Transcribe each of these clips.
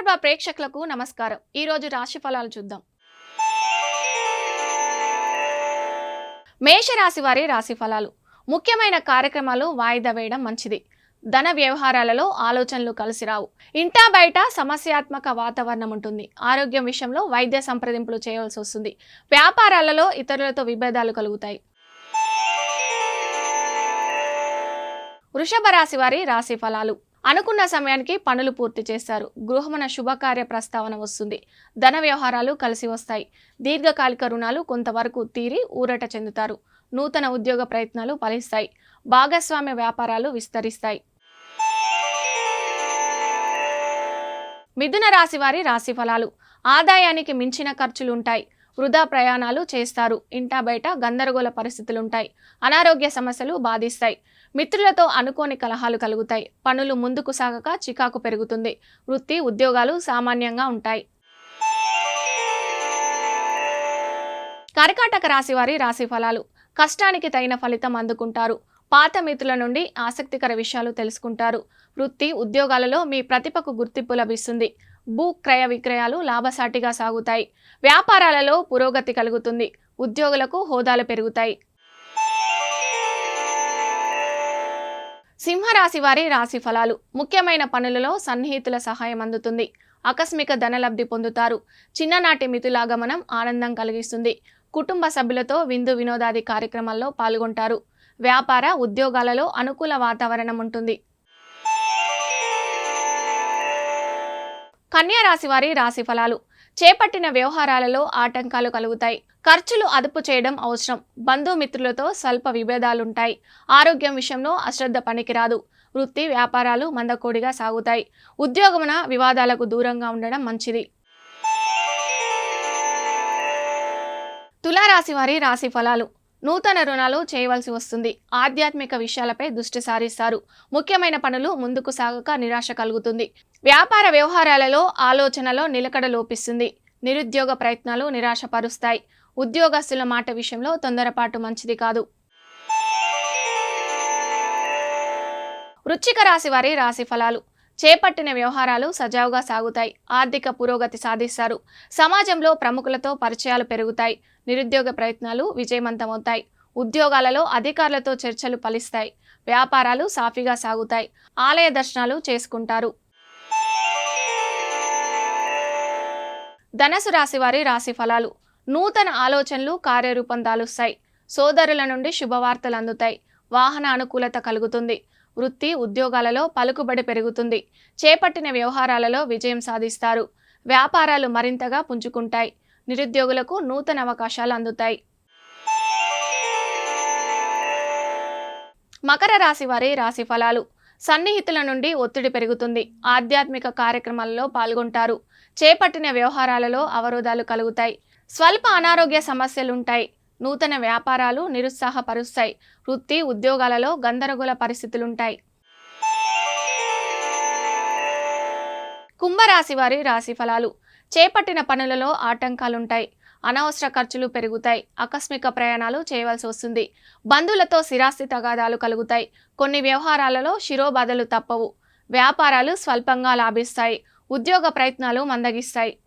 ఘంటాప్రభ ప్రేక్షకులకు నమస్కారం. ఈ రోజు రాశి ఫలాలు చూద్దాం. మేషరాశి వారి రాశి ఫలాలు ముఖ్యమైన కార్యక్రమాలు వాయిదా వేయడం మంచిది. ధన వ్యవహారాలలో ఆలోచనలు కలిసి రావు. ఇంటా బయట సమస్యాత్మక వాతావరణం ఉంటుంది. ఆరోగ్యం విషయంలో వైద్య సంప్రదింపులు చేయవలసి వస్తుంది. వ్యాపారాలలో ఇతరులతో విభేదాలు కలుగుతాయి. వృషభ రాశి వారి రాశి ఫలాలు అనుకున్న సమయానికి పనులు పూర్తి చేస్తారు గృహమున శుభకార్య ప్రస్తావన వస్తుంది. ధన వ్యవహారాలు కలిసి వస్తాయి. దీర్ఘకాలిక రుణాలు కొంతవరకు తీరి ఊరట చెందుతారు. నూతన ఉద్యోగ ప్రయత్నాలు ఫలిస్తాయి. భాగస్వామ్య వ్యాపారాలు విస్తరిస్తాయి. మిథున రాశి వారి రాశి ఫలాలు ఆదాయానికి మించిన ఖర్చులు ఉంటాయి వృధా ప్రయాణాలు చేస్తారు. ఇంటా బయట గందరగోళ పరిస్థితులుంటాయి. అనారోగ్య సమస్యలు బాధిస్తాయి. మిత్రులతో అనుకోని కలహాలు కలుగుతాయి. పనులు ముందుకు సాగక చికాకు పెరుగుతుంది. వృత్తి ఉద్యోగాలు సామాన్యంగా ఉంటాయి. కర్కాటక రాశి వారి రాశి ఫలాలు. కష్టానికి తగిన ఫలితం అందుకుంటారు. పాత మిత్రుల నుండి ఆసక్తికర విషయాలు తెలుసుకుంటారు. వృత్తి ఉద్యోగాలలో మీ ప్రతిభకు గుర్తింపు లభిస్తుంది. భూ క్రయ విక్రయాలు లాభసాటిగా సాగుతాయి. వ్యాపారాలలో పురోగతి కలుగుతుంది. ఉద్యోగులకు హోదాలు పెరుగుతాయి. సింహరాశి వారి రాశి ఫలాలు. ముఖ్యమైన పనులలో సన్నిహితుల సహాయం అందుతుంది. ఆకస్మిక ధనలబ్ధి పొందుతారు. చిన్ననాటి మిథులాగమనం ఆనందం కలిగిస్తుంది. కుటుంబ సభ్యులతో విందు వినోదాది కార్యక్రమాల్లో పాల్గొంటారు. వ్యాపార ఉద్యోగాలలో అనుకూల వాతావరణం ఉంటుంది. కన్యా రాశి వారి రాశి ఫలాలు. చేపట్టిన వ్యవహారాలలో ఆటంకాలు కలుగుతాయి. ఖర్చులు అదుపు చేయడం అవసరం. బంధుమిత్రులతో స్వల్ప విభేదాలుంటాయి. ఆరోగ్యం విషయంలో అశ్రద్ధ పనికిరాదు. వృత్తి వ్యాపారాలు మందకోడిగా సాగుతాయి. ఉద్యోగమున వివాదాలకు దూరంగా ఉండడం మంచిది. తులారాశి వారి రాశి ఫలాలు. నూతన రుణాలు చేయవలసి వస్తుంది. ఆధ్యాత్మిక విషయాలపై దృష్టి సారిస్తారు. ముఖ్యమైన పనులు ముందుకు సాగక నిరాశ కలుగుతుంది. వ్యాపార వ్యవహారాలలో ఆలోచనలో నిలకడ లోపిస్తుంది. నిరుద్యోగ ప్రయత్నాలు నిరాశపరుస్తాయి. ఉద్యోగస్తుల మాట విషయంలో తొందరపాటు మంచిది కాదు. వృచ్చిక రాశి వారి రాశి ఫలాలు. చేపట్టిన వ్యవహారాలు సజావుగా సాగుతాయి. ఆర్థిక పురోగతి సాధిస్తారు. సమాజంలో ప్రముఖులతో పరిచయాలు పెరుగుతాయి. నిరుద్యోగ ప్రయత్నాలు విజయవంతమవుతాయి. ఉద్యోగాలలో అధికారులతో చర్చలు ఫలిస్తాయి. వ్యాపారాలు సాఫీగా సాగుతాయి. ఆలయ దర్శనాలు చేసుకుంటారు. ధనసు రాశి వారి రాశి ఫలాలు. నూతన ఆలోచనలు కార్యరూపం దాలుస్తాయి. సోదరుల నుండి శుభవార్తలు అందుతాయి. వాహన అనుకూలత కలుగుతుంది. వృత్తి ఉద్యోగాలలో పలుకుబడి పెరుగుతుంది. చేపట్టిన వ్యవహారాలలో విజయం సాధిస్తారు. వ్యాపారాలు మరింతగా పుంజుకుంటాయి. నిరుద్యోగులకు నూతన అవకాశాలు అందుతాయి. మకర రాశి వారి రాశి ఫలాలు. సన్నిహితుల నుండి ఒత్తిడి పెరుగుతుంది. ఆధ్యాత్మిక కార్యక్రమాలలో పాల్గొంటారు. చేపట్టిన వ్యవహారాలలో అవరోధాలు కలుగుతాయి. స్వల్ప అనారోగ్య సమస్యలుంటాయి. నూతన వ్యాపారాలు నిరుత్సాహపరుస్తాయి. వృత్తి ఉద్యోగాలలో గందరగోళ పరిస్థితులుంటాయి. కుంభరాశి వారి రాశి ఫలాలు. చేపట్టిన పనులలో ఆటంకాలుంటాయి. అనవసర ఖర్చులు పెరుగుతాయి. ఆకస్మిక ప్రయాణాలు చేయవలసి వస్తుంది. బంధువులతో స్థిరాస్తి తగాదాలు కలుగుతాయి. కొన్ని వ్యవహారాలలో శిరోబాధలు తప్పవు. వ్యాపారాలు స్వల్పంగా లాభిస్తాయి. ఉద్యోగ ప్రయత్నాలు మందగిస్తాయి.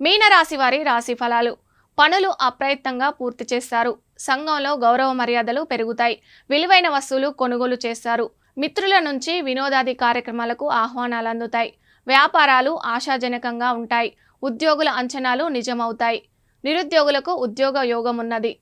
మీనరాశి వారి రాశి ఫలాలు. పనులు అప్రయత్నంగా పూర్తి చేస్తారు. సంఘంలో గౌరవ మర్యాదలు పెరుగుతాయి. విలువైన వస్తువులు కొనుగోలు చేస్తారు. మిత్రుల నుంచి వినోదాది కార్యక్రమాలకు ఆహ్వానాలు అందుతాయి. వ్యాపారాలు ఆశాజనకంగా ఉంటాయి. ఉద్యోగుల అంచనాలు నిజమవుతాయి. నిరుద్యోగులకు ఉద్యోగ యోగం ఉన్నది.